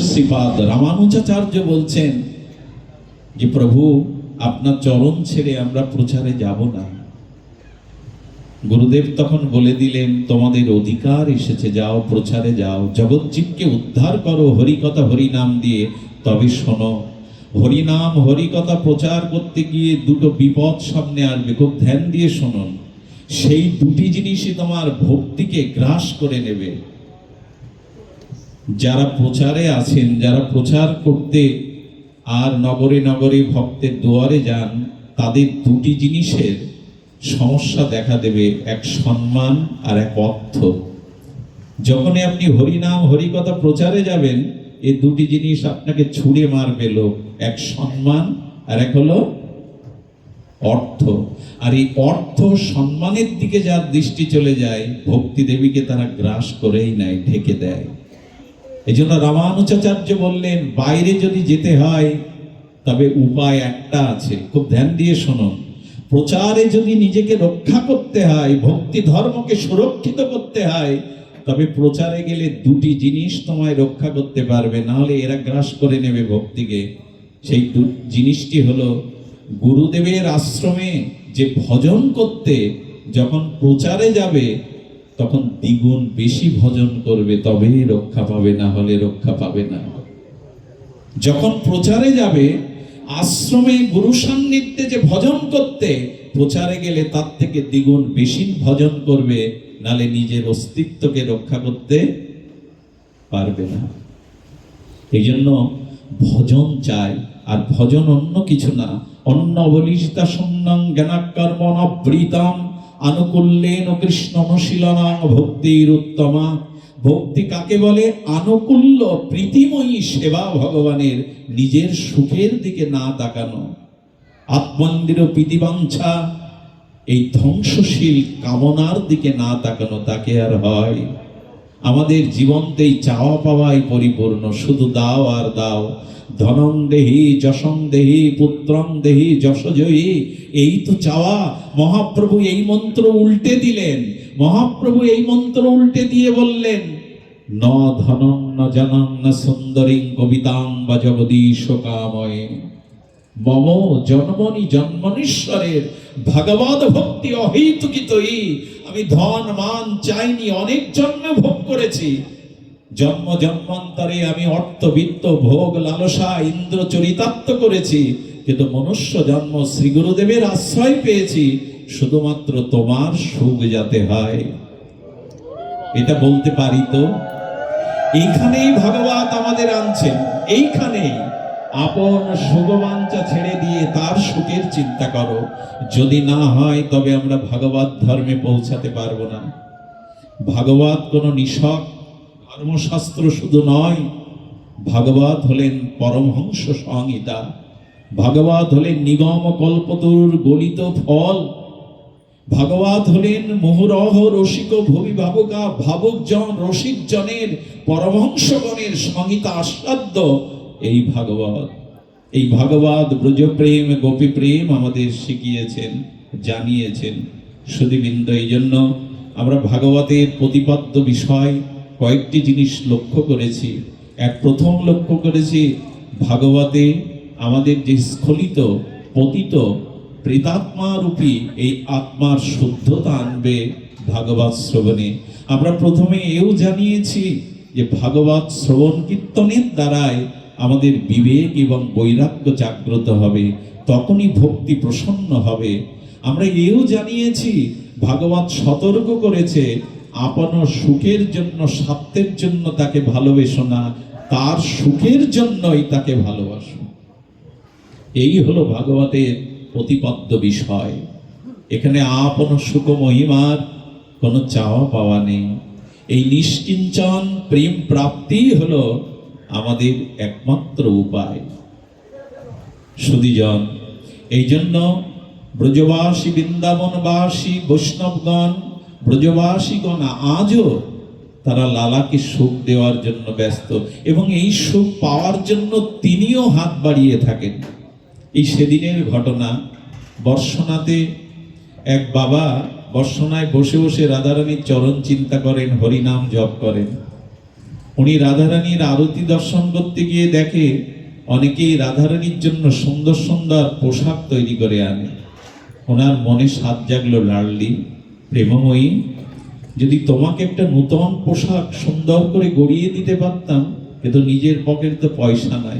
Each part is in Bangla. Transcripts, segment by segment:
শ্রীপাদ রামানুজাচার্য বলছেন যে, প্রভু, আপনার চরণ ছেড়ে আমরা প্রচারে যাব না। গুরুদেব তখন বলে দিলেন, তোমাদের অধিকার এসেছে, যাও প্রচারে যাও। জগৎজীবকে উদ্ধার করো, হরিকথা হরিনাম দিয়ে। তবে শোনো, হরিনাম, হরিকথা প্রচার করতে গিয়ে দুটো বিপদ সামনে আসবে, খুব ধ্যান দিয়ে শুনুন। সেই দুটি জিনিসই তোমার ভক্তিকে গ্রাস করে নেবে। যারা প্রচারে আছেন, যারা প্রচার করতে আর নগরে নগরে ভক্তের দুয়ারে যান, তাদের দুটি জিনিসের সমস্যা দেখা দেবে, এক সম্মান আর এক অর্থ। যখনই আপনি হরিনাম, হরিকথা প্রচারে যাবেন, এই দুটি জিনিস আপনাকে ছুঁড়ে মারবে লোক। এক সম্মান আর এক হলো অর্থ। আর এই অর্থ সম্মানের দিকে যার দৃষ্টি চলে যায়, ভক্তি দেবীকে তারা গ্রাস করেই নেয়, ঢেকে দেয়। এই জন্য রামানুচাচার্য বললেন, বাইরে যদি যেতে হয়, তবে উপায় একটা আছে। খুব ধ্যান দিয়ে শোনো। প্রচারে যদি নিজেকে রক্ষা করতে হয়, ভক্তি ধর্মকে সুরক্ষিত করতে হয়, তবে প্রচারে গেলে দুটি জিনিস তোমায় রক্ষা করতে পারবে। নাহলে এরা গ্রাস করে নেবে ভক্তিকে। সেই জিনিসটি হলো, গুরুদেবের আশ্রমে যে ভজন করতে, যখন প্রচারে যাবে তখন দ্বিগুণ বেশি ভজন করবে, তবেই রক্ষা পাবে, না হলে রক্ষা পাবে না। যখন প্রচারে যাবে, আশ্রমে গুরু সান্নিধ্যে যে ভজন করতে, প্রচারে গেলে তার থেকে দ্বিগুণ বেশি ভজন করবে, নালে নিজের অস্তিত্বকে রক্ষা করতে পারবে না। এই জন্য ভজন চাই, আর ভজন অন্য কিছু না। অন্য বলিষ্টা সন্ন্যাং জ্ঞানাকর্ম নবৃতাম আনুকূল্যেন কৃষ্ণ অনুশীলনাং ভক্তির উত্তমা ভক্তি কাকে বলে? আনুকূল্য প্রীতিময়ী সেবা ভগবানের নিজের সুখের দিকে না তাকানো। আত্মন্দির প্রীতিবাঞ্ছা, এই ধ্বংসশীল কামনার দিকে না তাকানো, তাকে আর হয়। আমাদের জীবনতেই চাওয়া পাওয়াই পরিপূর্ণ, শুধু দাও আর দাও। ধনং দেহি যশং দেহি পুত্রং দেহি যশজয়ী। এই তো চাওয়া। মহাপ্রভু এই মন্ত্র উল্টে দিলেন। মহাপ্রভু এই মন্ত্র উল্টে দিয়ে বললেন, ন ধনং ন জনং ন সুন্দরী কবিতাং বা জগদীশ কাময়ে মম জন্মনি জন্মনীশ্বরের ভগবত ভক্তি অহেতুকিতই। আমি ধন মান চাইনি, অনেক জন্মে ভোগ করেছি। জন্ম জন্মান্তরে আমি অর্থবিত্ত ভোগ, লালসা, ইন্দ্র চরিতার্থ করেছি, কিন্তু মনুষ্য জন্ম শ্রী গুরুদেবের আশ্রয় পেয়েছি, শুধুমাত্র তোমার সুখ যাতে হয়। এটা বলতে পারি তো? এইখানেই ভগবান আমাদের আনছেন, এইখানেই। আপন সুগবাঞ্চা ছেড়ে দিয়ে তার সুখের চিন্তা করো। যদি না হয়, তবে আমরা ভাগবত ধর্মে পৌঁছাতে পারব না। ভাগবত কোনো নিশক ধর্মশাস্ত্র শুধু নয়, ভাগবত হলেন পরমহংস সংহিতা, ভাগবত হলেন নিগম কল্পতরুর গলিত ফল, ভাগবত হলেন মুহুরহ রসিক ভবি ভাবকা ভাবক জন রসিক জনের পরমহংসগণের সংহিতা আস্বাদ্য এই ভাগবত এই ভাগবত ব্রজপ্রেম গোপী প্রেম আমাদের শিখিয়েছেন, জানিয়েছেন। সুদীবৃন্দ এই জন্য আমরা ভাগবতের প্রতিপাদ্য বিষয় কয়েকটি জিনিস লক্ষ্য করেছি। এক, প্রথম লক্ষ্য করেছি ভাগবতে আমাদের যে স্খলিত, পতিত প্রেতাত্মা রূপী এই আত্মার শুদ্ধতা আনবে ভাগবত শ্রবণে। আমরা প্রথমে এও জানিয়েছি যে ভাগবত শ্রবণ কীর্তনের দ্বারাই আমাদের বিবেক এবং বৈরাগ্য জাগ্রত হবে, তখনই ভক্তি প্রসন্ন হবে। আমরা এও জানিয়েছি, ভাগবত সতর্ক করেছে আপন সুখের জন্য, স্বার্থের জন্য তাকে ভালোবেসো না, তার সুখের জন্যই তাকে ভালোবাসো। এই হলো ভাগবতের প্রতিপাদ্য বিষয়। এখানে আপন সুখ মহিমার কোনো চাওয়া পাওয়া নেই। এই নিষ্কিঞ্চন প্রেম প্রাপ্তি হলো আমাদের একমাত্র উপায়। সুদীজন এই জন্য ব্রজবাসী, বৃন্দাবনবাসী, বৈষ্ণবগণ ব্রজবাসীগণ আজও তারা লালাকে সুখ দেওয়ার জন্য ব্যস্ত এবং এই সুখ পাওয়ার জন্য তিনিও হাত বাড়িয়ে থাকেন। এই সেদিনের ঘটনা বর্ষনাতে এক বাবা বর্ষনায় বসে বসে রাধারানীর চরণ চিন্তা করেন, হরিনাম জপ করেন। উনি রাধারানীর আরতি দর্শন করতে গিয়ে দেখে অনেকেই রাধারানীর জন্য সুন্দর সুন্দর পোশাক তৈরি করে আনে। ওনার মনে সাত জাগলো লাড়লি। প্রেমময়ী, যদি তোমাকে একটা নূতন পোশাক সুন্দর করে গড়িয়ে দিতে পারতাম, কিন্তু নিজের পকেট তো পয়সা নাই।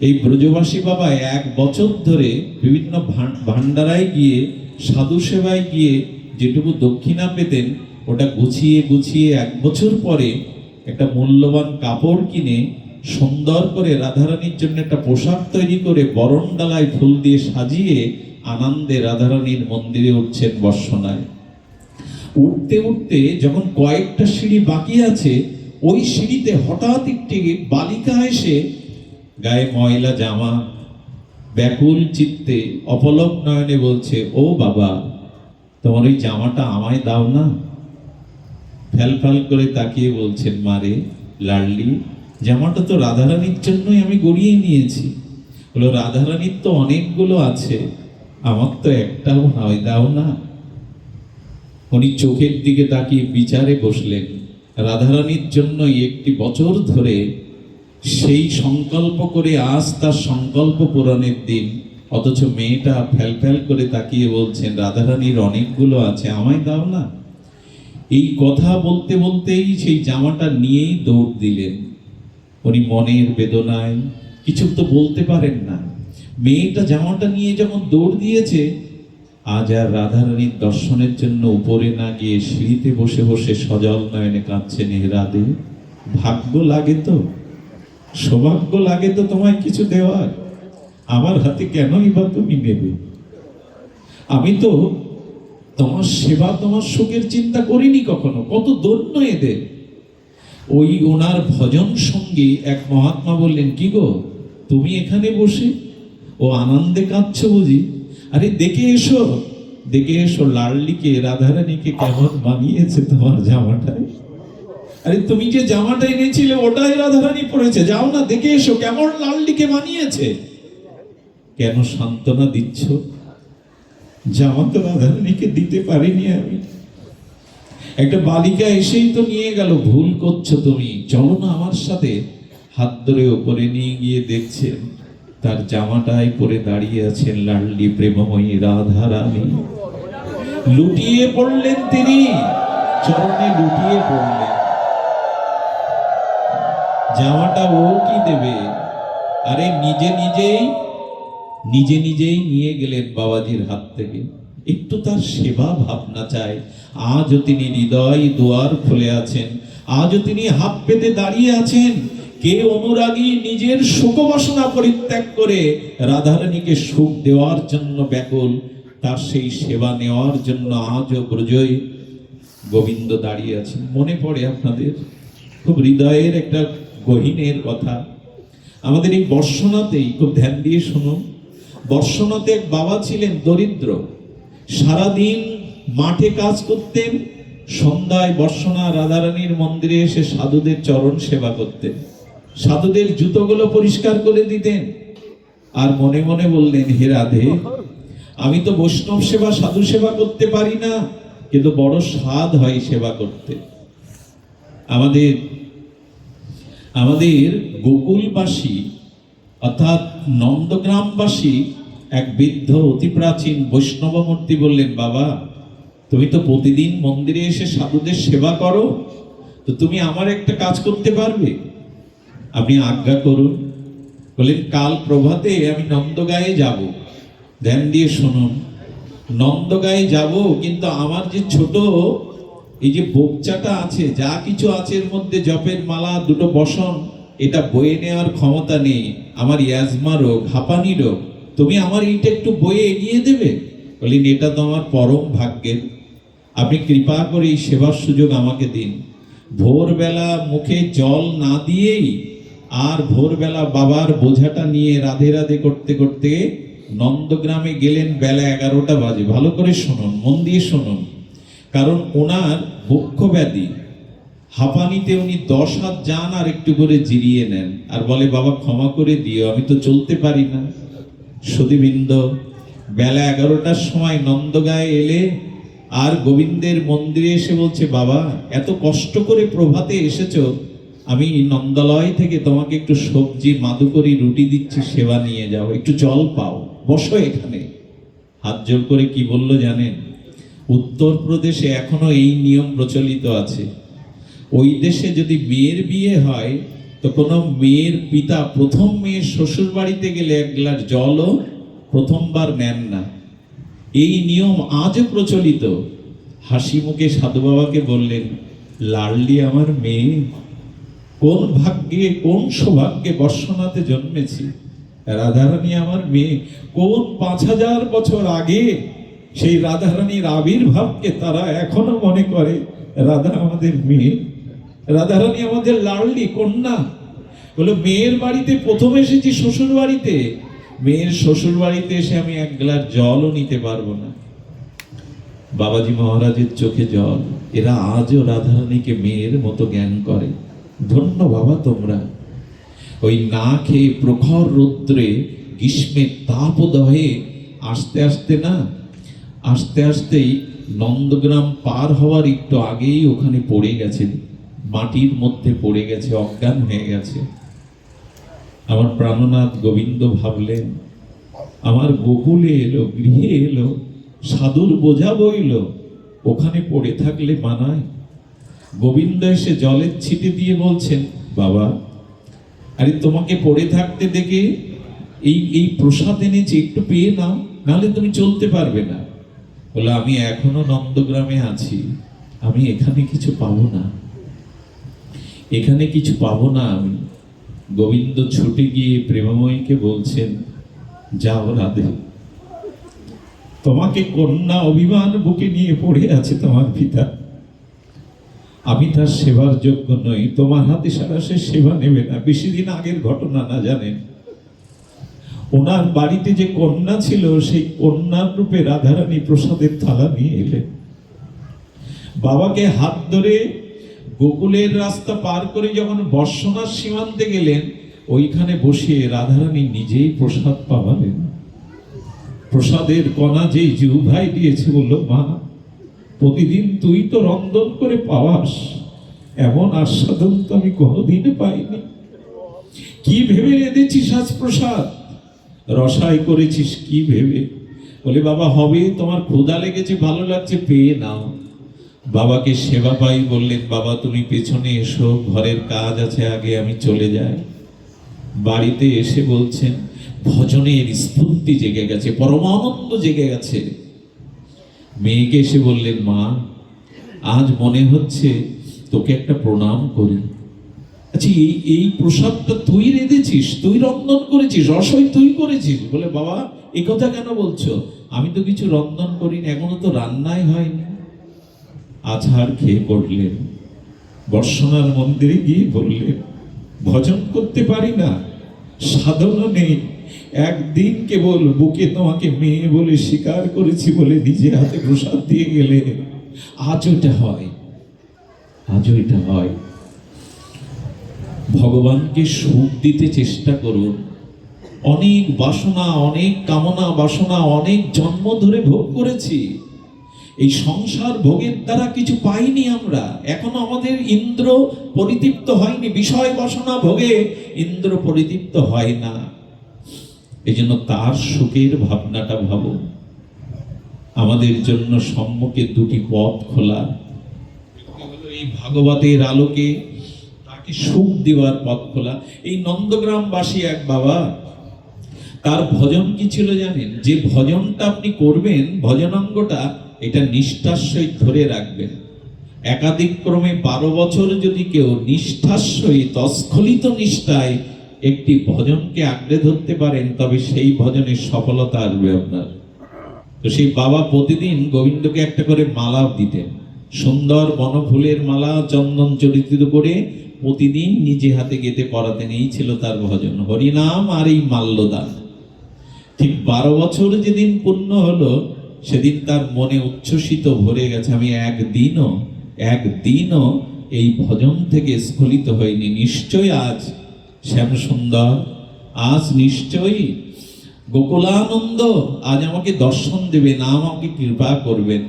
এই ব্রজবাসী বাবা এক বছর ধরে বিভিন্ন ভান- ভান্ডারায় গিয়ে, সাধু সেবায় গিয়ে যেটুকু দক্ষিণা পেতেন, ওটা গুছিয়ে গুছিয়ে এক বছর পরে একটা মূল্যবান কাপড় কিনে সুন্দর করে রাধারানীর জন্য একটা পোশাক তৈরি করে বরণ ডালায় ফুল দিয়ে সাজিয়ে আনন্দে রাধারানীর মন্দিরে উঠছেন বর্ষনায়। উঠতে উঠতে যখন কয়েকটা সিঁড়ি বাকি আছে, ওই সিঁড়িতে হঠাৎ একটি বালিকা এসে গায়ে ময়লা জামা, ব্যাকুল চিত্তে অপলক নয়নে বলছে, ও বাবা, তোমার ওই জামাটা আমায় দাও না? ফ্যাল ফ্যাল করে তাকিয়ে বলছেন মারে লাডলি জামাটা তো রাধারানীর জন্যই আমি গড়িয়ে নিয়েছি। বলো, রাধারানীর তো অনেকগুলো আছে আমার তো একটাও নয়, দাও না। উনি চোখের দিকে তাকিয়ে বিচারে বসলেন। রাধারানীর জন্যই একটি বছর ধরে সেই সংকল্প করে আজ তার সংকল্প পূরণের দিন। অথচ মেয়েটা ফ্যাল ফ্যাল করে তাকিয়ে বলছেন, রাধারানীর অনেকগুলো আছে, আমায় দাও না। এই কথা বলতে বলতেই সেই জামাটা নিয়েই দৌড় দিলেন। উনি মনের বেদনায় কিছু তো বলতে পারেন না। মেয়েটা জামাটা নিয়ে যখন দৌড় দিয়েছে আজ আর রাধারানীর দর্শনের জন্য উপরে না গিয়ে সিঁড়িতে বসে বসে সজল নয়নে কাঁদছেন হে রাধে ভাগ্য লাগে তো? সৌভাগ্য লাগে তো তোমায় কিছু দেওয়ার? আমার হাতে কেনই বা তুমি নেবে? আমি তো তোমার সেবা, তোমার সুখের চিন্তা করিনি কখনো। কত দৈন্য এদের। ওই ওনার ভজন সঙ্গী এক মহাত্মা বললেন, কি গো, তুমি এখানে বসে? ও আনন্দে কাঁদছ বুঝি? আরে দেখে এসো দেখে এসো লাডলিকে রাধারানীকে কেমন মানিয়েছে তোমার জামাটায়। আরে তুমি যে জামাটা এনেছিলে, ওটাই রাধারানী পড়েছে যাও না, দেখে এসো কেমন লালডিকে মানিয়েছে। কেন সান্ত্বনা দিচ্ছ? জামা তো রাধারানীকে দিতে পারিনি আমি। একটা বালিকা এসেই তো নিয়ে গেল, ভুল করছ তুমি। চলো না আমার সাথে। হাত ধরে ওপরে নিয়ে গিয়ে দেখছেন তার জামাটাই পরে দাঁড়িয়ে আছেন লাডলি প্রেমময়ী রাধা রানী লুটিয়ে পড়লেন তিনি, চরণে লুটিয়ে পড়লেন। জামাটা ও কি দেবে? আরে নিজে নিজেই নিজে নিজেই নিয়ে গেলেন বাবাজির হাত থেকে। একটু তার সেবা ভাবনা চাই আজও তিনি হৃদয় দুয়ার খুলে আছেন। আজও তিনি হাত পেতে দাঁড়িয়ে আছেন। কে অনুরাগী নিজের শোকবাসনা পরিত্যাগ করে রাধারানীকে সুখ দেওয়ার জন্য ব্যাকুল, তার সেই সেবা নেওয়ার জন্য আজও ব্রজয় গোবিন্দ দাঁড়িয়ে আছেন। মনে পড়ে আপনাদের? খুব হৃদয়ের একটা গহীনের কথা। আমাদের এই বর্ষনাতেই খুব ধ্যান দিয়ে শুনুন। বর্ষনাতে এক বাবা ছিলেন দরিদ্র। সারাদিন মাঠে কাজ করতেন, সন্ধ্যায় বর্ষনা রাধারানীর মন্দিরে এসে সাধুদের চরণ সেবা করতেন। সাধুদের জুতোগুলো পরিষ্কার করে দিতেন। আর মনে মনে বললেন, হে রাধে, আমি তো বৈষ্ণব সেবা, সাধু সেবা করতে পারি না, কিন্তু বড় স্বাদ হয় সেবা করতে। আমাদের আমাদের গোকুলবাসী, অর্থাৎ নন্দগ্রামবাসী, এক বৃদ্ধ অতি প্রাচীন বৈষ্ণব মূর্তি বললেন, বাবা, তুমি তো প্রতিদিন মন্দিরে এসে সাধুদের সেবা করো, তো তুমি আমার একটা কাজ করতে পারবে? আপনি আজ্ঞা করুন। বললেন কাল প্রভাতে আমি নন্দগায়ে যাব। ধ্যান দিয়ে শুনুন। নন্দগায়ে যাব, কিন্তু আমার যে ছোট এই যে বোকচাটা আছে, যা কিছু আছে এর মধ্যে জপের মালা, দুটো বসন, এটা বয়ে নেওয়ার ক্ষমতা নেই। আমার ইয়াজমা রোগ, হাঁপানি রোগ। তুমি আমার এইটা একটু বয়ে এগিয়ে দেবে? বললেন এটা তো আমার পরম ভাগ্যের। আপনি কৃপা করে এই সেবার সুযোগ আমাকে দিন। ভোরবেলা মুখে জল না দিয়েই আর ভোরবেলা বাবার বোঝাটা নিয়ে রাধে রাধে করতে করতে নন্দগ্রামে গেলেন বেলা এগারোটা বাজে। ভালো করে শুনুন, মন দিয়ে শুনুন। কারণ ওনার বক্ষ ব্যাধি হাঁপানিতে উনি দশ হাত যান আর একটু করে জিরিয়ে নেন। আর বলে, বাবা, ক্ষমা করে দিও, আমি তো চলতে পারি না। সুদীবৃন্দ বেলা এগারোটার সময় নন্দগায়ে এলে আর গোবিন্দের মন্দিরে এসে বলছে, বাবা, এত কষ্ট করে প্রভাতে এসেছ আমি নন্দালয় থেকে তোমাকে একটু সবজি, মাদুকরি, রুটি দিচ্ছি, সেবা নিয়ে যাও। একটু জল পাও। বসো এখানে। হাত জোর করে কি বলল জানেন? উত্তরপ্রদেশে এখনও এই নিয়ম প্রচলিত আছে। ওই দেশে যদি মেয়ের বিয়ে হয়, তো কোনো মেয়ের পিতা প্রথম মেয়ের শ্বশুর বাড়িতে গেলে এক গ্লাস জলও প্রথমবার নেন না। এই নিয়ম আজও প্রচলিত। হাসি মুখে সাধু বাবাকে বললেন, লাডলি আমার মেয়ে। কোন ভাগ্যে, কোন সৌভাগ্যে বর্ষনাতে জন্মেছি? রাধারানী আমার মেয়ে, কোন পাঁচ হাজার বছর আগে সেই রাধারানীর আবির্ভাবকে তারা এখনও মনে করে? রাধা আমাদের মেয়ে। রাধারানী আমাদের লাডলি কন্যা। বলে, মেয়ের বাড়িতে প্রথম এসেছি শ্বশুর বাড়িতে মেয়ের শ্বশুর বাড়িতে এসে আমি এক গ্লাস জলও নিতে পারব না। বাবাজি মহারাজের চোখে জল। এরা আজও রাধারানীকে মেয়ের মতো জ্ঞান করে। ধন্য বাবা তোমরা। ওই না খেয়ে প্রখর রৌদ্রে গ্রীষ্মের তাপদহে আস্তে আস্তে না, আস্তে আস্তেই নন্দগ্রাম পার হওয়ার একটু আগেই ওখানে পড়ে গেছেন মাটির মধ্যে পড়ে গেছে, অজ্ঞান হয়ে গেছে। আমার প্রাণনাথ গোবিন্দ ভাবলেন, আমার গোকুলে এলো, গৃহে এলো, সাধুর বোঝা বইল, ওখানে পড়ে থাকলে মানায়? গোবিন্দ এসে জলের ছিটে দিয়ে বলছেন, বাবা, আরে তোমাকে পড়ে থাকতে দেখে এই এই প্রসাদ এনেছি, একটু পেয়ে নাও, নাহলে তুমি চলতে পারবে না। বলে, আমি এখনও নন্দগ্রামে আছি, আমি এখানে কিছু পাবো না। এখানে কিছু পাবো না আমি। গোবিন্দ ছুটে গিয়ে প্রেমময়ীকে বলছেন, যাও রাধে, তোমাকে কন্যা অভিমান বুকে নিয়ে পড়ে আছে তোমার পিতা। আমি তার সেবার যোগ্য নই। তোমার হাতে সারা সে সেবা নেবে না। বেশি দিন আগের ঘটনা না জানেন? ওনার বাড়িতে যে কন্যা ছিল, সেই কন্যার রূপে রাধারানী প্রসাদের থালা নিয়ে এলেন। বাবাকে হাত ধরে গোকুলের রাস্তা পার করে যখন বর্ষণার সীমান্তে গেলেন, ওইখানে বসে রাধারানী নিজেই প্রসাদ পাওয়ালেন। প্রসাদের কণা যেই জিউভাই দিয়েছে বলল, মা প্রতিদিন তুই তো রন্ধন করে পাওয়াস। এমন আস্বাদন তো আমি কোনোদিন পাইনি। কি ভেবে রেঁধেছিস আজ প্রসাদ? রসাই করেছিস কি ভেবে? বলে, বাবা, হবে, তোমার ক্ষুধা লেগেছে, ভালো লাগছে, পেয়ে নাও। বাবাকে সেবা পাই বললেন, বাবা, তুমি পেছনে এসো, ঘরের কাজ আছে, আগে আমি চলে যাই। বাড়িতে এসে বলছেন, ভজনের স্ফূর্তি জেগে গেছে, পরমানন্দ জেগে গেছে। মেয়েকে এসে বললেন, মা, আজ মনে হচ্ছে তোকে একটা প্রণাম করি। আচ্ছা এই এই প্রসাদটা তুই রেঁধেছিস? তুই রন্ধন করেছিস? রসই তুই করেছিস? বলে, বাবা, এ কথা কেন বলছো? আমি তো কিছু রন্ধন করিনি, এখনও তো রান্নাই হয়নি। আছাড় খেয়ে পড়লেন। বর্ষনার মন্দিরে গিয়ে বললেন, ভজন করতে পারি না সাধনও নেই। একদিন কেবল বুকে তোমাকে মেয়ে বলে স্বীকার করেছি বলে নিজে হাতে প্রসাদ দিয়ে গেলে। আজ এটা হয়। আজও এটা হয়। ভগবানকে সুখ দিতে চেষ্টা করুন। অনেক বাসনা, অনেক কামনা, বাসনা, অনেক জন্ম ধরে ভোগ করেছি। এই সংসার ভোগের দ্বারা কিছু পাইনি আমরা। এখনও আমাদের ইন্দ্র পরিতৃপ্ত হয়নি। বিষয় বাসনা ভোগে ইন্দ্র পরিতৃপ্ত হয় না। এই জন্য তার সুখের ভাবনাটা ভাবো। আমাদের জন্য সম্মুখে দুটি পথ খোলা। এই ভাগবতের আলোকে তাকে সুখ দেওয়ার পথ খোলা। এই নন্দগ্রামবাসী এক বাবা, তার ভজন কি ছিল জানেন? যে ভজনটা আপনি করবেন, ভজনাঙ্গটা, এটা সহিত ধরে রাখবেন। একাধিক ক্রমে বারো বছর যদি কেউ নিষ্ঠার সহিত অস্খলিত নিষ্ঠায় একটি ভজনকে আঁকড়ে ধরতে পারেন, তবে সেই ভজনের সফলতা আসবে আপনার। তো সেই বাবা প্রতিদিন গোবিন্দকে একটা করে মালা দিতেন। সুন্দর বনফুলের মালা, চন্দন চরিত্রিত করে প্রতিদিন নিজে হাতে গেতে পড়াতেন। এই ছিল তার ভজন। হরিনাম আর এই মাল্যদান। ঠিক বারো বছর যেদিন পূর্ণ হলো, সেদিন তার মনে উচ্ছ্বসিত ভরে গেছে, আমি একদিনও একদিনও এই ভজন থেকে স্খলিত হয়নি নিশ্চয় আজ শ্যাম সুন্দর আজ নিশ্চয়ই গোকুলানন্দ আজ আমাকে দর্শন দেবে দেবেন আমাকে কৃপা করবেন।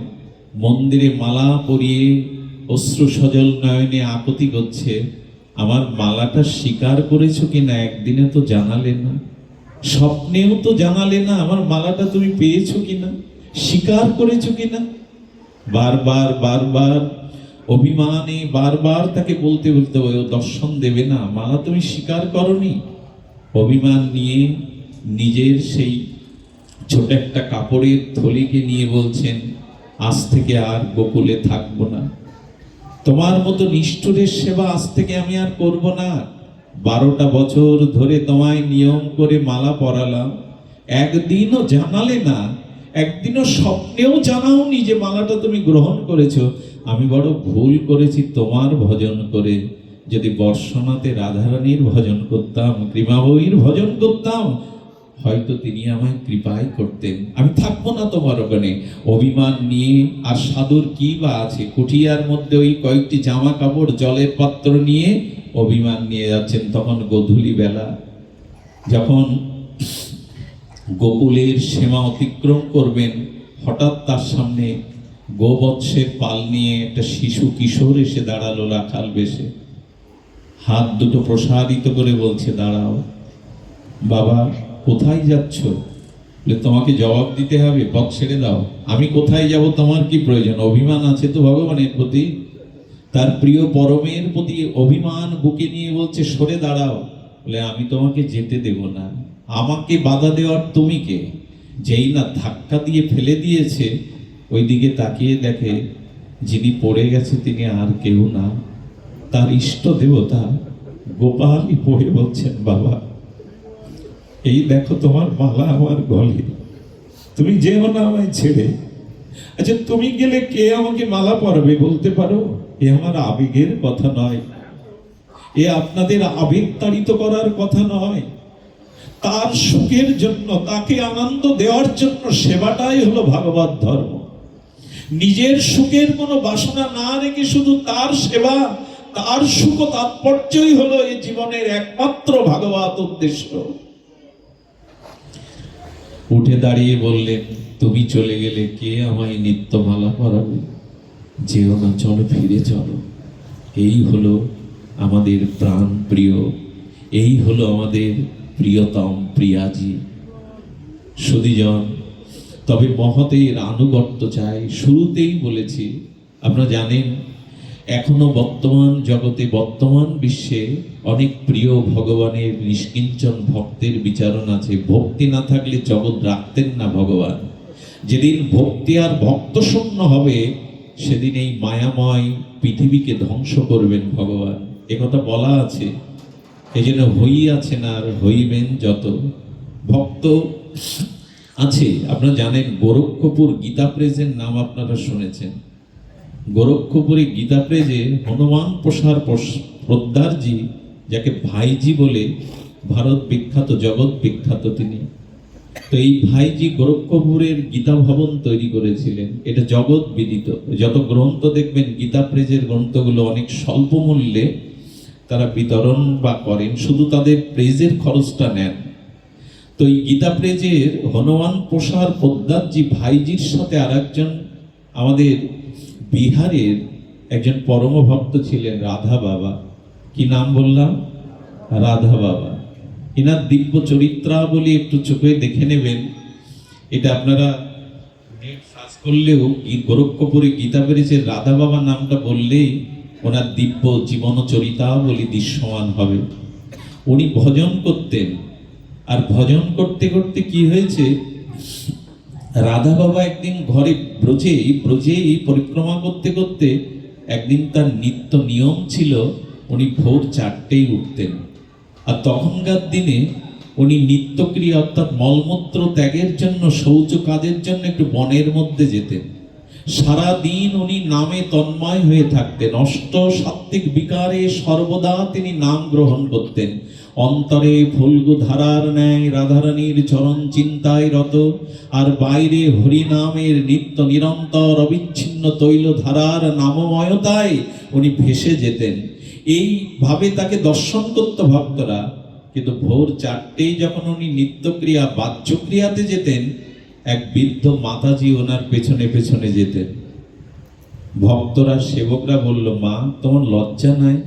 মন্দিরে মালা পরিয়ে অশ্রু সজল নয়নে আকতি করছে আমার মালাটা স্বীকার করেছ কিনা একদিনে তো জানালে না। স্বপ্নেও তো জানালে না, আমার মালাটা তুমি পেয়েছ কিনা? স্বীকার করেছ কিনা? বারবার বারবার অভিমানে বারবার তাকে বলতে বলতে ও দর্শন দেবে না। মালা তুমি স্বীকার করনি? অভিমান নিয়ে নিজের সেই ছোট একটা কাপড়ের থলিকে নিয়ে বলছেন, আজ থেকে আর গোকুলে থাকব না। তোমার মতো নিষ্ঠুরের সেবা আজ থেকে আমি আর করব না। বারোটা বছর ধরে তোমায় নিয়ম করে মালা পরালাম। একদিনও জানালে না একদিনও স্বপ্নেও জানাওনি যে মালাটা তুমি গ্রহণ করেছ। আমি বড় ভুল করেছি তোমার ভজন করে। যদি বর্ষনাতে রাধারানীর ভজন করতাম, কৃমাবইর ভজন করতাম, হয়তো তিনি আমায় কৃপাই করতেন। আমি থাকব না তোমার ওখানে। অভিমান নিয়ে আর সাধুর কি বা আছে? কুঠিয়ার মধ্যে ওই কয়েকটি জামা কাপড় জলের পাত্র নিয়ে অভিমান নিয়ে যাচ্ছেন তখন গধূলি বেলা। যখন গোকুলের সীমা অতিক্রম করবেন। হঠাৎ তার সামনে গোবৎসের পাল নিয়ে একটা শিশু কিশোর এসে দাঁড়াল রাখাল বেশে। হাত দুটো প্রসারিত করে বলছে, দাঁড়াও। বাবা, কোথায় যাচ্ছ? বলে, তোমাকে জবাব দিতে হবে, পথ ছেড়ে দাও। আমি কোথায় যাব তোমার কি প্রয়োজন? অভিমান আছে তো ভগবানের প্রতি? তার প্রিয় পরমের প্রতি অভিমান বুকে নিয়ে বলছে, সরে দাঁড়াও। বলে, আমি তোমাকে যেতে দেব না। আমাকে বাধা দেওয়ার তুমি কে? যেই না ধাক্কা দিয়ে ফেলে দিয়েছে, ওইদিকে তাকিয়ে দেখে যিনি পড়ে গেছে তিনি আর কেউ না। তার ইষ্ট দেবতা গোপালই পড়ে বলছেন, বাবা, এই দেখো তোমার মালা আমার গলে। তুমি যেও না আমায় ছেড়ে। আচ্ছা তুমি গেলে কে আমাকে মালা পরাবে বলতে পারো? এ আমার আবেগের কথা নয়। এ আপনাদের আবেগ তাড়িত করার কথা নয়। তার সুখের জন্য, তাকে আনন্দ দেওয়ার জন্য সেবাটাই হলো ভাগবত ধর্ম। নিজের সুখের কোনো বাসনা না রেখে শুধু তার সেবা, তার সুখ তাৎপর্যই হলো এই জীবনের একমাত্র ভাগবত উদ্দেশ্য। উঠে দাঁড়িয়ে বললেন, তুমি চলে গেলে কে আমায় নিত্যমালা পরাবে যেও না, চলো ফিরে চলো। এই হলো আমাদের প্রাণ প্রিয় এই হলো আমাদের প্রিয়তম, প্রিয়াজি সুদীজন তবে মহতের আনুগত্য চাই। শুরুতেই বলেছি, আপনারা জানেন, এখনও বর্তমান জগতে, বর্তমান বিশ্বে অনেক প্রিয় ভগবানের নিষ্কিঞ্চন ভক্তের বিচারণ আছে। ভক্তি না থাকলে জগৎ রাখতেন না ভগবান। যেদিন ভক্তি আর ভক্ত শূন্য হবে, সেদিন এই মায়াময় পৃথিবীকে ধ্বংস করবেন ভগবান। একথা বলা আছে। এই জন্য হই আছেন আর হইবেন যত। ভক্ত আছে, আপনারা জানেন গোরক্ষপুর গীতা প্রেজের নাম আপনারা শুনেছেন। গোরক্ষপুরে গীতা প্রেজে হনুমান প্রসার পোদ্দারজি যাকে ভাইজি বলে ভারত বিখ্যাত, জগৎ বিখ্যাত তিনি। তো এই ভাইজি গোরক্ষপুরের গীতা ভবন তৈরি করেছিলেন। এটা জগৎ বিদিত। যত গ্রন্থ দেখবেন, গীতা প্রেজের গ্রন্থগুলো অনেক স্বল্প মূল্যে তারা বিতরণ বা করেন, শুধু তাদের প্রেজের খরচটা নেন। তো এই গীতা প্রেজের হনুমান প্রসার পোদ্দারজি ভাইজির সাথে আর আমাদের বিহারের একজন পরম ভক্ত ছিলেন, রাধা বাবা। কি নাম বললাম? রাধা বাবা। এনার দিব্য চরিত্রা চরিত্রাবলী একটু চোখে দেখে নেবেন। এটা আপনারা নেট সার্চ করলেও গোরক্ষপুরে গীতা পেরেছে রাধা বাবা নামটা বললেই ওনার দিব্য জীবন চরিতাবলী দৃশ্যমান হবে। উনি ভজন করতেন। আর ভজন করতে করতে কি হয়েছে? রাধা বাবা একদিন ঘরে ব্রজেই ব্রজেই পরিক্রমা করতে করতে একদিন তার নিত্য নিয়ম ছিল, উনি ভোর চারটেই উঠতেন। আর তখনকার দিনে উনি নিত্যক্রিয়া অর্থাৎ মলমূত্র ত্যাগের জন্য, শৌচ কাজের জন্য একটু বনের মধ্যে যেতেন। সারা দিন উনি নামে তন্ময় হয়ে থাকতেন। অষ্ট সাত্ত্বিক বিকারে সর্বদা তিনি নাম গ্রহণ করতেন। অন্তরে ফুলগু ধারার ন্যায় রাধারানীর চরণ চিন্তায় রত, আর বাইরে হরিনামের নিত্য নিরন্তর অবিচ্ছিন্ন তৈল ধারার নামময়তায় উনি ভেসে যেতেন। এইভাবে তাকে দর্শন করত ভক্তরা। কিন্তু ভোর চারটেই যখন উনি নিত্যক্রিয়া, বাহ্যক্রিয়াতে যেতেন এক বৃদ্ধ মাতাজি ওনার পেছনে পেছনে যেতেন। ভক্তরা, সেবকরা বলল, মা, তোমার লজ্জা নাই?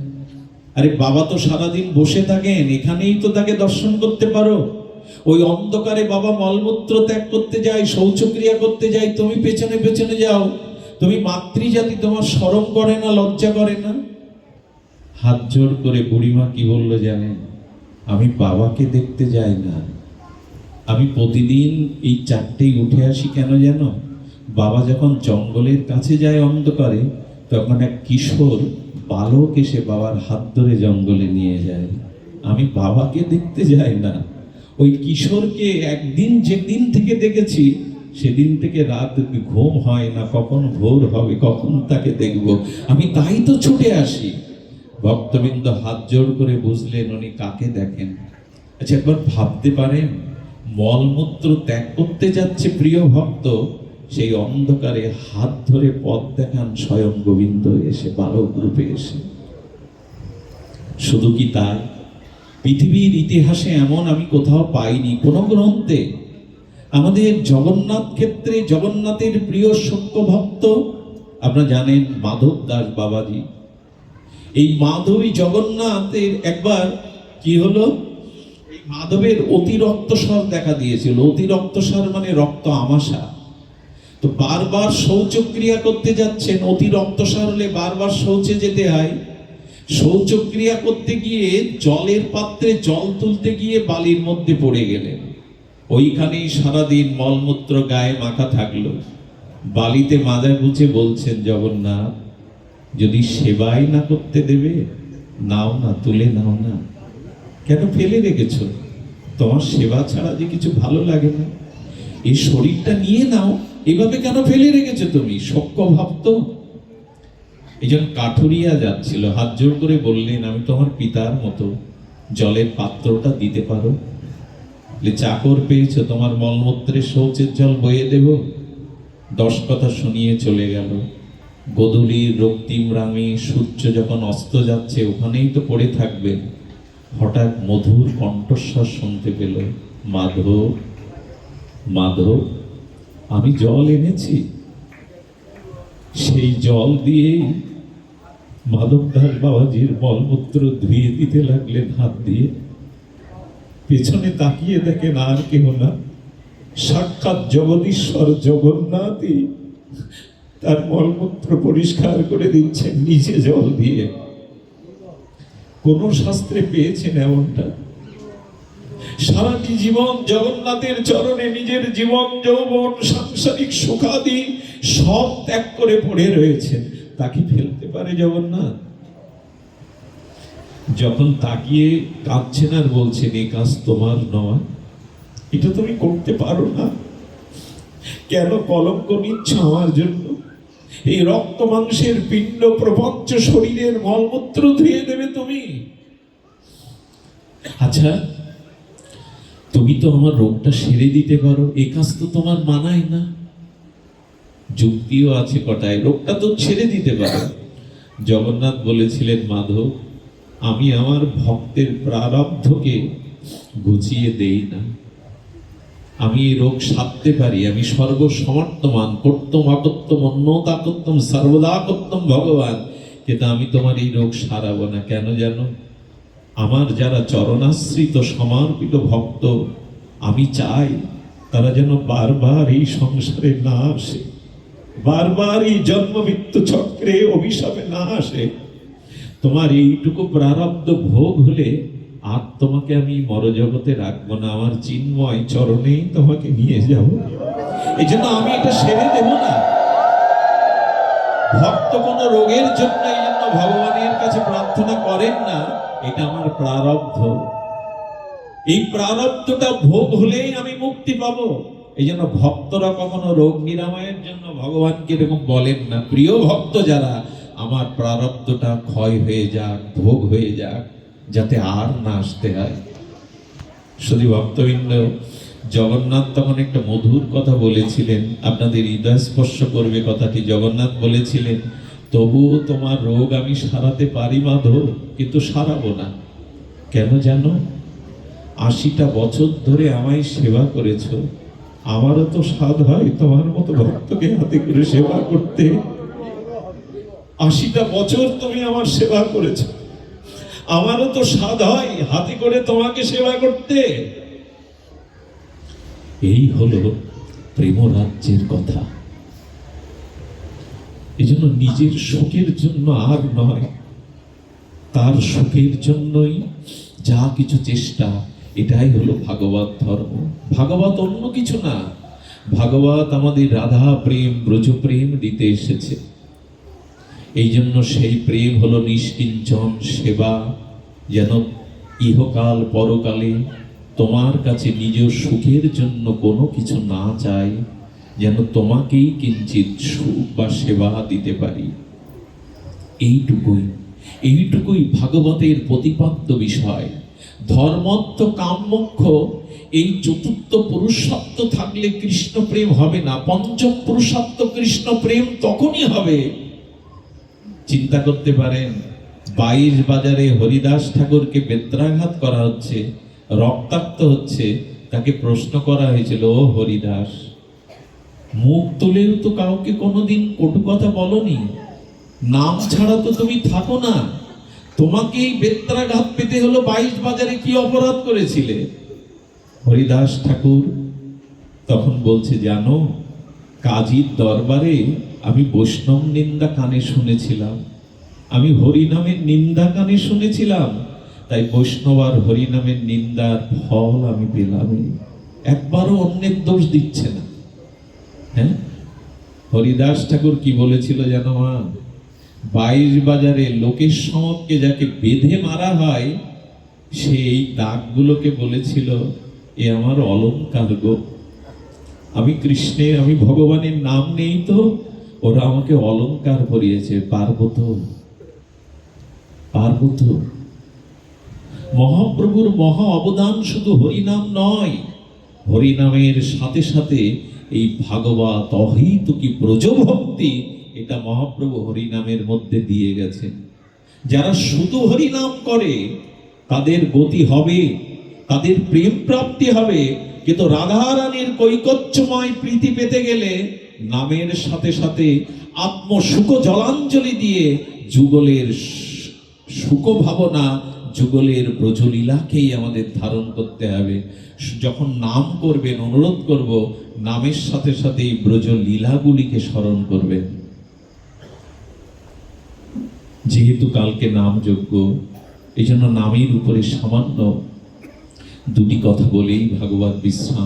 আরে, বাবা তো সারাদিন বসে থাকেন, এখানেই তো তাকে দর্শন করতে পারো। ওই অন্ধকারে বাবা মলমূত্র ত্যাগ করতে যায়, শৌচক্রিয়া করতে যায়, তুমি পেছনে পেছনে যাও। তুমি মাতৃজাতি, তোমার স্মরণ করে না, লজ্জা করে না? হাত জোর করে বুড়িমা কি বলল জানেন? আমি বাবাকে দেখতে যাই না। আমি প্রতিদিন এই চারটেই উঠে আসি কেন যেন? বাবা যখন জঙ্গলের কাছে যায় অন্ধকারে, তখন এক কিশোর বালক এসে বাবার হাত ধরে জঙ্গলে নিয়ে যায়। আমি বাবাকে দেখতে যাই না। ওই কিশোরকে একদিন যেদিন থেকে দেখেছি, সেদিন থেকে রাত ঘুম হয় না, কখন ভোর হবে, কখন তাকে দেখব। আমি তাই তো ছুটে আসি। ভক্তবৃন্দ হাত জোড় করে বুঝলেন উনি কাকে দেখেন। আচ্ছা একবার ভাবতে পারেন মলমূত্র ত্যাগ করতে যাচ্ছে প্রিয় ভক্ত, সেই অন্ধকারে হাত ধরে পথ দেখান স্বয়ং গোবিন্দ, এসে বালক রূপে এসে। শুধু কি তাই? পৃথিবীর ইতিহাসে এমন আমি কোথাও পাইনি, কোনো গ্রন্থে। আমাদের জগন্নাথ ক্ষেত্রে জগন্নাথের প্রিয় সত্য ভক্ত আপনারা জানেন মাধব দাস বাবাজি। এই মাধবী জগন্নাথের একবার কি হলো? মাধবের অতি রক্তস্বর দেখা দিয়েছিল। অতি রক্তস্বর মানে রক্ত আমাশা। তো বারবার শৌচক্রিয়া করতে যাচ্ছেন অতি রক্তস্বর হলে বারবার শৌচে যেতে হয়। শৌচক্রিয়া করতে গিয়ে জলের পাত্রে জল তুলতে গিয়ে বালির মধ্যে পড়ে গেলেন। ওইখানেই সারাদিন মলমূত্র গায়ে মাখা থাকল। বালিতে মাজা গুছে বলছেন, জগন্নাথ, যদি সেবাই না করতে দেবে, নাও না, তুলে নাও না। কেন ফেলে রেখেছ? তোমার সেবা ছাড়া যে কিছু ভালো লাগে না। এই শরীরটা নিয়ে নাও, এভাবে কেন ফেলে রেখেছো তুমি? সক্য ভাবত। এই জন্য কাঠুরিয়া যাচ্ছিল, হাত জোর করে বললেন, আমি তোমার পিতার মতো। জলের পাত্রটা দিতে পারো? চাকর পেয়েছ, তোমার মলমূত্রে শৌচের জল বয়ে দেব। দশ কথা শুনিয়ে চলে গেল। গোধূলির রক্তিম রামে সূর্য যখন অস্ত যাচ্ছে, ওখানেই তো পড়ে থাকবেন। হঠাৎ মধুর কণ্ঠস্বর শুনতে পেল, মাধব মাধব, আমি জল এনেছি। সেই জল দিয়েই মাধব দাস বাবাজির মলমূত্র ধুয়ে দিতে লাগলেন হাত দিয়ে। পেছনে তাকিয়ে দেখেন আর কেহ না। সাক্ষাৎ জগদীশ্বর জগন্নাথই তার মলমূত্র পরিষ্কার করে দিচ্ছেন, নিজে জল দিয়ে। কোন শাস্ত্রে পেয়েছেন এমনটা? সারাটি জীবন জগন্নাথের চরণে নিজের জীবন, যৌবন, সাংসারিক সুখাদি সব ত্যাগ করে পড়ে রয়েছেন? তাকে ফেলতে পারে জগন্নাথ? যখন তাকিয়ে কাঁদছেন আর বলছেন এই কাজ তোমার নয়। এটা তুমি করতে পারো না। কেন কলঙ্ক নিচ্ছ আমার জন্য? এই রক্ত মাংসের পিণ্ড প্রপঞ্চ শরীরের মলমূত্র ধুয়ে দেবে তুমি। আচ্ছা তুমি তো আমার রোগটা সেরে দিতে পারো, এ কাজ তো তোমার মানায় না। যুক্তিও আছে কটায়, রোগটা তো ছেড়ে দিতে পারো। জগন্নাথ বলেছিলেন, মাধব, আমি আমার ভক্তের প্রারব্ধকে গুছিয়ে দেই না। আমি এই রোগ সারতে পারি, আমি সর্বসমর্থমান, কর্তম আকত্তম অন্যতাকত্তম সর্বদাকত্তম ভগবান, কিন্তু আমি তোমার এই রোগ সারাবো না। কেন জানো? আমার যারা চরণাশ্রিত, সমর্পিত ভক্ত, আমি চাই তারা যেন বারবার এই সংসারে না আসে, বারবার এই জন্ম চক্রে অভিশাপে না আসে। তোমার এইটুকু প্রারব্ধ ভোগ হলে আর তোমাকে আমি মরজগতে রাখব না, আমার চিন্ময় চরণেই তোমাকে নিয়ে যাব। এই জন্য আমি এটা সেরে দেব না। ভক্ত কোনো রোগের জন্য এই জন্য ভগবানের কাছে প্রার্থনা করেন না, এটা আমার প্রারব্ধ। এই প্রারব্ধটা ভোগ হলেই আমি মুক্তি পাবো। এই জন্য ভক্তরা কখনো রোগ নিরাময়ের জন্য ভগবানকে এরকম বলেন না। প্রিয় ভক্ত যারা, আমার প্রারব্ধটা ক্ষয় হয়ে যাক, ভোগ হয়ে যাক। যাতে আর না আসতে হয়। শুধু ভক্তবৃন্দ, জগন্নাথ তখন একটা মধুর কথা বলেছিলেন। আপনাদের হৃদয় স্পর্শ করবে কথাটি জগন্নাথ বলেছিলেন, তবুও তোমার রোগ আমি সারাতে পারি মাধব, কিন্তু সারাবো না। কেন জানো? আশিটা বছর ধরে আমায় সেবা করেছ। আমারও তো স্বাদ হয় তোমার মতো ভক্তকে হাতে করে সেবা করতে। আশিটা বছর তুমি আমার সেবা করেছ। আমারও তো স্বাদ হয়, হাতে করে তোমাকে সেবা করতে। এই হলো প্রেম রাজ্যের কথা। এজন্য নিজের সুখের জন্য আর নয়, তার সুখের জন্যই যা কিছু চেষ্টা, এটাই হলো ভাগবত ধর্ম। ভাগবত অন্য কিছু না, ভাগবত আমাদের রাধা, প্রেম ব্রজ প্রেম দিতে এসেছে। এই জন্য সেই প্রেম হলো নিষ্কিঞ্চন সেবা। যেন ইহকাল পরকালে তোমার কাছে নিজ সুখের জন্য কোনো কিছু না চাই, যেন তোমাকেই কিঞ্চিত সুখ বা সেবা দিতে পারি। এইটুকুই এইটুকুই ভাগবতের প্রতিপাদ্য বিষয়। ধর্মত্ব কামমোক্ষ, এই চতুর্থ পুরুষত্ব থাকলে কৃষ্ণ প্রেম হবে না, পঞ্চম পুরুষত্ব কৃষ্ণ প্রেম তখনই হবে। চিন্তা করতে পারেন, বাইশ বাজারে হরিদাস ঠাকুরকে বেত্রাঘাত করা হচ্ছে, রক্তাক্ত হচ্ছে, তাকে প্রশ্ন করা হয়েছিল, ও হরিদাস, মুখ তুলেও তো কাউকে কোনোদিন কটু কথা বলনি। নাম ছাড়া তো তুমি থাকো না। তোমাকে এই বেত্রাঘাত পেতে হলো বাইশ বাজারে কি অপরাধ করেছিলে? হরিদাস ঠাকুর তখন বলছে, জানো, কাজীর দরবারে আমি বৈষ্ণব নিন্দা কানে শুনেছিলাম। আমি হরিনামের নিন্দা কানে শুনেছিলাম। তাই বৈষ্ণব আর হরিনামের নিন্দার ফল আমি পেলাম একবারও অন্যের দোষ দিচ্ছে না। হ্যাঁ? হরিদাস ঠাকুর কি বলেছিল জানো মা? বাইশ বাজারে লোকের সমকে যাকে বেঁধে মারা হয় সেই দাগগুলোকে বলেছিল, এ আমার অলঙ্কার গো। আমি কৃষ্ণের, আমি ভগবানের নাম নেই তো ওরা আমাকে অলংকার পরিয়েছে পারব তো পারব তো মহাপ্রভুর মহা অবদান শুধু হরিনাম নয়, হরিনামের সাথে সাথে এই ভাগবত অহিতুকি ব্রজভক্তি এটা মহাপ্রভু হরিনামের মধ্যে দিয়ে গেছেন যারা শুধু হরিনাম করে, তাদের গতি হবে, তাদের প্রেম প্রাপ্তি হবে, কিন্তু রাধারানীর কৈকচ্যময় প্রীতি পেতে গেলে নামের সাথে সাথে আত্মসুখ জলাঞ্জলি দিয়ে যুগলের সুখ ভাবনা যুগলের ব্রজলীলাকেই আমাদের ধারণ করতে হবে। যখন নাম করবেন, অনুরোধ করব, নামের সাথে সাথে এই ব্রজলীলাগুলিকে স্মরণ করবেন। যেহেতু কালকে নাম যোগ্য এই জন্য নামের উপরে সামান্য দুটি কথা বলেই ভাগবত বিশ্রাম